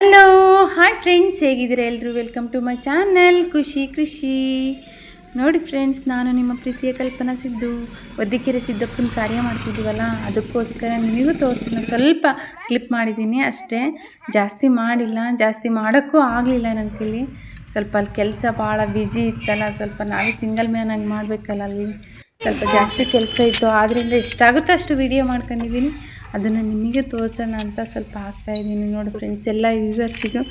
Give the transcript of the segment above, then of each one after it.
Hello, hi friends, ಹೇಗಿದ್ದೀರಾ ಎಲ್ಲರೂ welcome to my channel ಖುಷಿ ಕೃಷಿ ನೋಡಿ ಫ್ರೆಂಡ್ಸ್, ನಾನು ನಿಮ್ಮ ಪ್ರೀತಿಯ ಕಲ್ಪನಾ ಸಿದ್ದು. ಒದ್ದಿಕೆರೆ ಸಿದ್ದಪ್ಪನ ಕಾರ್ಯ ಮಾಡ್ತಿದ್ದೀವಲ್ಲ, ಅದಕ್ಕೋಸ್ಕರ ನಿಮಗೂ ತೋರಿಸೋಣ ಸ್ವಲ್ಪ ಕ್ಲಿಪ್ ಮಾಡಿದ್ದೀನಿ ಅಷ್ಟೇ. ಜಾಸ್ತಿ ಮಾಡಿಲ್ಲ, ಜಾಸ್ತಿ ಮಾಡೋಕ್ಕೂ ಆಗಲಿಲ್ಲ ನನ್ನ ಕೈಲಿ ಸ್ವಲ್ಪ ಅಲ್ಲಿ ಕೆಲಸ ಭಾಳ ಬ್ಯುಸಿ ಇತ್ತಲ್ಲ, ಸ್ವಲ್ಪ ನಾವೇ ಸಿಂಗಲ್ ಮ್ಯಾನ್ ಆಗಿ ಮಾಡಬೇಕಲ್ಲ ಅಲ್ಲಿ. ಸ್ವಲ್ಪ ಜಾಸ್ತಿ ಕೆಲಸ ಇತ್ತು ಆದ್ದರಿಂದ ಎಷ್ಟಾಗುತ್ತೋ ಅಷ್ಟು ವಿಡಿಯೋ ಮಾಡ್ಕೊಂಡಿದ್ದೀನಿ. ಅದನ್ನು ನಿಮಗೆ ತೋರಿಸೋಣ ಅಂತ ಸ್ವಲ್ಪ ಹಾಕ್ತಾಯಿದ್ದೀನಿ ನೋಡಿ ಫ್ರೆಂಡ್ಸ್ ಎಲ್ಲ ವ್ಯೂವರ್ಸಿಗೂ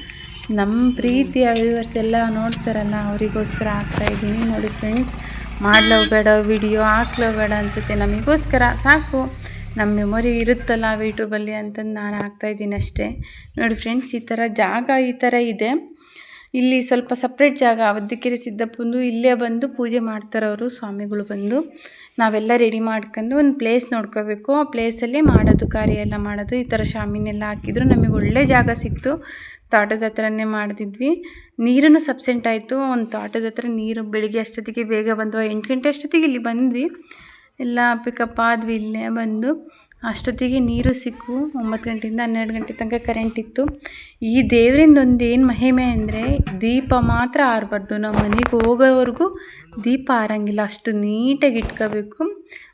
ನಮ್ಮ ಪ್ರೀತಿಯ ವ್ಯೂವರ್ಸ್ ಎಲ್ಲ ನೋಡ್ತಾರಲ್ಲ, ಅವರಿಗೋಸ್ಕರ ಹಾಕ್ತಾಯಿದ್ದೀನಿ ನೋಡಿ ಫ್ರೆಂಡ್ಸ್ ಮಾಡ್ಲೋ ಬೇಡ ವಿಡಿಯೋ ಹಾಕ್ಲೋ ಬೇಡ ಅನ್ಸುತ್ತೆ. ನಮಗೋಸ್ಕರ ಸಾಕು. ನಮ್ಮ ಮೆಮೊರಿ ಇರುತ್ತಲ್ಲ ಯೂಟ್ಯೂಬಲ್ಲಿ ಅಂತಂದು ನಾನು ಹಾಕ್ತಾಯಿದ್ದೀನಿ ಅಷ್ಟೇ. ನೋಡಿ ಫ್ರೆಂಡ್ಸ್ ಈ ಥರ ಜಾಗ ಈ ಥರ ಇದೆ. ಇಲ್ಲಿ ಸ್ವಲ್ಪ ಸಪ್ರೇಟ್ ಜಾಗ ಅವಧಿಕೆರೆ ಸಿದ್ದಪ್ಪಂದು ಇಲ್ಲೇ ಬಂದು ಪೂಜೆ ಮಾಡ್ತಾರೆ ಅವರು ಸ್ವಾಮಿಗಳು ಬಂದು. ನಾವೆಲ್ಲ ರೆಡಿ ಮಾಡ್ಕೊಂಡು ಒಂದು ಪ್ಲೇಸ್ ನೋಡ್ಕೋಬೇಕು. ಆ ಪ್ಲೇಸಲ್ಲಿ ಮಾಡೋದು, ಕಾರ್ಯ ಎಲ್ಲ ಮಾಡೋದು, ಈ ಥರ ಶಾಮಿನೆಲ್ಲ ಹಾಕಿದ್ರು ನಮಗೆ ಒಳ್ಳೆ ಜಾಗ ಸಿಕ್ತು. ತೋಟದ ಹತ್ರನೇ ಮಾಡ್ತಿದ್ವಿ. ನೀರನ್ನು ಸಬ್ಸೆಂಟ್ ಆಯಿತು. ಒಂದು ತೋಟದ ಹತ್ರ ನೀರು ಬೆಳಿಗ್ಗೆ ಅಷ್ಟೊತ್ತಿಗೆ ಬೇಗ ಬಂದು, ಎಂಟು ಗಂಟೆ ಅಷ್ಟೊತ್ತಿಗೆ ಇಲ್ಲಿ ಬಂದ್ವಿ. ಎಲ್ಲ ಪಿಕಪ್ ಆದ್ವಿ, ಇಲ್ಲೇ ಬಂದು. ಅಷ್ಟೊತ್ತಿಗೆ ನೀರು ಸಿಕ್ಕು. ಒಂಬತ್ತು ಗಂಟೆಯಿಂದ ಹನ್ನೆರಡು ಗಂಟೆ ತನಕ ಕರೆಂಟ್ ಇತ್ತು. ಈ ದೇವರಿಂದ ಒಂದು ಏನು ಮಹಿಮೆ ಅಂದರೆ ದೀಪ ಮಾತ್ರ ಆರಬಾರ್ದು. ನಾವು ಮನೆಗೆ ಹೋಗೋವರೆಗೂ ದೀಪ ಆರಂಗಿಲ್ಲ. ಅಷ್ಟು ನೀಟಾಗಿ ಇಟ್ಕೋಬೇಕು.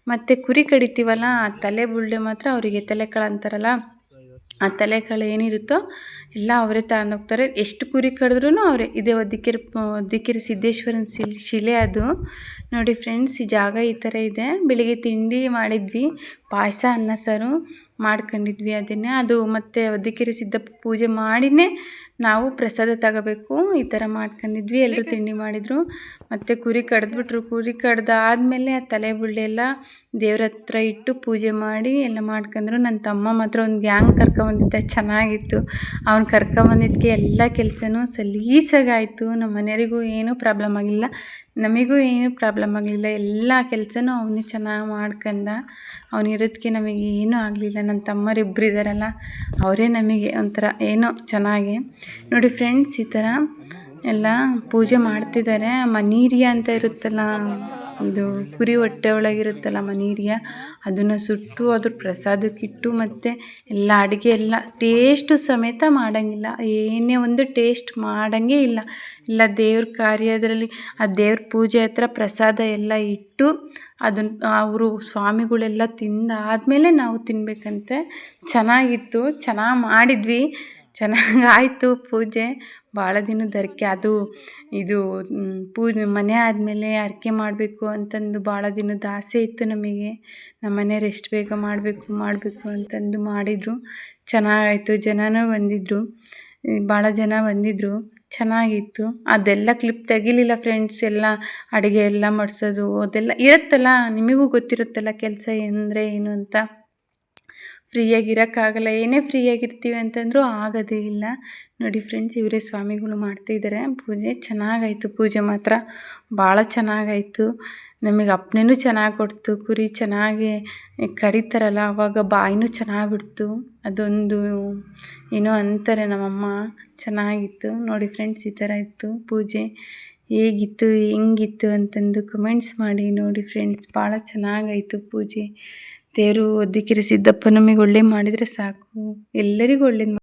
ಮತ್ತು ಕುರಿ ಕಡಿತೀವಲ್ಲ, ಆ ತಲೆ ಬುಳ್ಳೆ ಮಾತ್ರ ಅವರಿಗೆ ತಲೆ ಅಂತಾರಲ್ಲ ಆ ತಲೆ ಕಳೆ ಏನಿರುತ್ತೋ ಎಲ್ಲ ಅವರೇ ತಗೊಂಡೋಗ್ತಾರೆ ಎಷ್ಟು ಕುರಿ ಕಡಿದ್ರೂ ಅವರೇ. ಇದೇ ಒದ್ದಿಕೆರೆ ಒದ್ದಿಕೆರೆ ಸಿದ್ದೇಶ್ವರನ ಶಿಲ್, ಶಿಲೆ ಅದು. ನೋಡಿ ಫ್ರೆಂಡ್ಸ್ ಈ ಜಾಗ ಈ ಥರ ಇದೆ. ಬೆಳಿಗ್ಗೆ ತಿಂಡಿ ಮಾಡಿದ್ವಿ. ಪಾಯಸ ಅನ್ನ, ಸಾರು. ಮಾಡ್ಕೊಂಡಿದ್ವಿ ಅದನ್ನೇ. ಅದು ಮತ್ತು ಒದಕೆರೆ ಸಿದ್ಧಪ್ಪ ಪೂಜೆ ಮಾಡಿನೇ ನಾವು ಪ್ರಸಾದ ತಗೋಬೇಕು. ಈ ಥರ ಮಾಡ್ಕೊಂಡಿದ್ವಿ. ಎಲ್ಲರೂ ತಿಂಡಿ ಮಾಡಿದರು. ಮತ್ತು ಕುರಿ ಕಡ್ದುಬಿಟ್ರು. ಕುರಿ ಕಡ್ದಾದ್ಮೇಲೆ ಆ ತಲೆ ಬುಳ್ಳೆ ಎಲ್ಲ ದೇವ್ರ ಹತ್ರ ಇಟ್ಟು ಪೂಜೆ ಮಾಡಿ ಎಲ್ಲ ಮಾಡ್ಕೊಂಡ್ರು. ನನ್ನ ತಮ್ಮ ಮಾತ್ರ ಒಂದು ಗ್ಯಾಂಗ್ ಕರ್ಕೊಂಬಂದಿದ್ದ. ಚೆನ್ನಾಗಿತ್ತು. ಅವ್ನು ಕರ್ಕೊಂಬಂದಿದ್ದಕ್ಕೆ ಎಲ್ಲ ಕೆಲಸನೂ ಸಲೀಸಾಗಾಯಿತು. ನಮ್ಮ ಮನೆಯವರಿಗೂ ಏನೂ ಪ್ರಾಬ್ಲಮ್ ಆಗಿಲ್ಲ. ನಮಗೂ ಏನು ಪ್ರಾಬ್ಲಮ್ ಆಗಲಿಲ್ಲ. ಎಲ್ಲ ಕೆಲಸನೂ ಅವನೇ ಚೆನ್ನಾಗಿ ಮಾಡ್ಕೊಂಡ ಅವನಿರೋದಕ್ಕೆ ನಮಗೆ ಏನೂ ಆಗಲಿಲ್ಲ. ನನ್ನ ತಮ್ಮರಿಬ್ಬರು ಇದ್ದಾರಲ್ಲ ಅವರೇ ನಮಗೆ ಒಂಥರ ಏನೋ ಚೆನ್ನಾಗಿ. ನೋಡಿ ಫ್ರೆಂಡ್ಸ್ ಈ ಥರ ಎಲ್ಲ ಪೂಜೆ ಮಾಡ್ತಿದ್ದಾರೆ ಮನೀರಿಯ ಅಂತ ಇರುತ್ತಲ್ಲ. ಇದು ಕುರಿ ಹೊಟ್ಟೆ ಒಳಗಿರುತ್ತಲ್ಲ ಮನೀರಿಯ, ಅದನ್ನು ಸುಟ್ಟು ಅದ್ರ ಪ್ರಸಾದಕ್ಕಿಟ್ಟು ಮತ್ತು ಎಲ್ಲ ಅಡುಗೆ ಎಲ್ಲ ಟೇಸ್ಟು ಸಮೇತ ಮಾಡೋಂಗಿಲ್ಲ. ಏನೇ ಒಂದು ಟೇಸ್ಟ್ ಮಾಡೋಂಗೆ ಇಲ್ಲ. ಎಲ್ಲ ದೇವ್ರ ಕಾರ್ಯದಲ್ಲಿ ಆ ದೇವ್ರ ಪೂಜೆ ಹತ್ರ ಪ್ರಸಾದ ಎಲ್ಲ ಇಟ್ಟು ಅದನ್ನು ಅವರು ಸ್ವಾಮಿಗಳೆಲ್ಲ ತಿಂದಾದಮೇಲೆ ನಾವು ತಿನ್ನಬೇಕಂತೆ ಚೆನ್ನಾಗಿತ್ತು. ಚೆನ್ನಾಗಿ ಮಾಡಿದ್ವಿ. ಚೆನ್ನಾಗಿ ಆಯಿತು ಪೂಜೆ. ಭಾಳ ದಿನದ ಹರಕೆ ಅದು, ಇದು ಪೂಜೆ, ಮನೆ ಆದಮೇಲೆ ಹರಕೆ ಮಾಡಬೇಕು ಅಂತಂದು ಭಾಳ ದಿನದ ಆಸೆ ಇತ್ತು ನಮಗೆ. ನಮ್ಮ ಮನೆಯವ್ರು ಎಷ್ಟು ಬೇಗ ಮಾಡಬೇಕು ಮಾಡಬೇಕು ಅಂತಂದು ಮಾಡಿದರು. ಚೆನ್ನಾಗಾಯಿತು, ಜನನೂ ಬಂದಿದ್ದರು ಭಾಳ ಜನ ಬಂದಿದ್ದರು ಚೆನ್ನಾಗಿತ್ತು. ಅದೆಲ್ಲ ಕ್ಲಿಪ್ ತೆಗಿಲಿಲ್ಲ ಫ್ರೆಂಡ್ಸ್ ಎಲ್ಲ, ಅಡುಗೆ ಎಲ್ಲ ಮಾಡಿಸೋದು, ಅದೆಲ್ಲ ಇರುತ್ತಲ್ಲ, ನಿಮಗೂ ಗೊತ್ತಿರುತ್ತಲ್ಲ ಕೆಲಸ ಅಂದರೆ ಏನು ಅಂತ. ಫ್ರೀಯಾಗಿ ಇರೋಕ್ಕಾಗಲ್ಲ ಏನೇ ಫ್ರೀಯಾಗಿರ್ತೀವಿ ಅಂತಂದರೂ ಆಗೋದೇ ಇಲ್ಲ. ನೋಡಿ ಫ್ರೆಂಡ್ಸ್ ಇವರೇ ಸ್ವಾಮಿಗಳು ಮಾಡ್ತಿದ್ದಾರೆ ಪೂಜೆ ಚೆನ್ನಾಗಾಯಿತು. ಪೂಜೆ ಮಾತ್ರ ಭಾಳ ಚೆನ್ನಾಗಾಯಿತು. ನಮಗೆ ಅಪ್ಪನೇನೂ ಚೆನ್ನಾಗಿ ಕೊಡ್ತು. ಕುರಿ ಚೆನ್ನಾಗಿ ಕಡಿತಾರಲ್ಲ ಆವಾಗ ಬಾಯಿನೂ ಚೆನ್ನಾಗಿ ಬಿಡ್ತು ಅದೊಂದು ಏನೋ ಅಂತಾರೆ ನಮ್ಮಮ್ಮ. ಚೆನ್ನಾಗಿತ್ತು. ನೋಡಿ ಫ್ರೆಂಡ್ಸ್ ಈ ಥರ ಇತ್ತು ಪೂಜೆ. ಹೇಗಿತ್ತು, ಹೆಂಗಿತ್ತು ಅಂತಂದು ಕಮೆಂಟ್ಸ್ ಮಾಡಿ ನೋಡಿ ಫ್ರೆಂಡ್ಸ್ ಭಾಳ ಚೆನ್ನಾಗಾಯಿತು ಪೂಜೆ. ದೇವರು ಒದ್ದಿಕೆರೆ ಸಿದ್ದಪ್ಪ ನಮಗೆ ಒಳ್ಳೆ ಮಾಡಿದರೆ ಸಾಕು. ಎಲ್ಲರಿಗೂ ಒಳ್ಳೇದು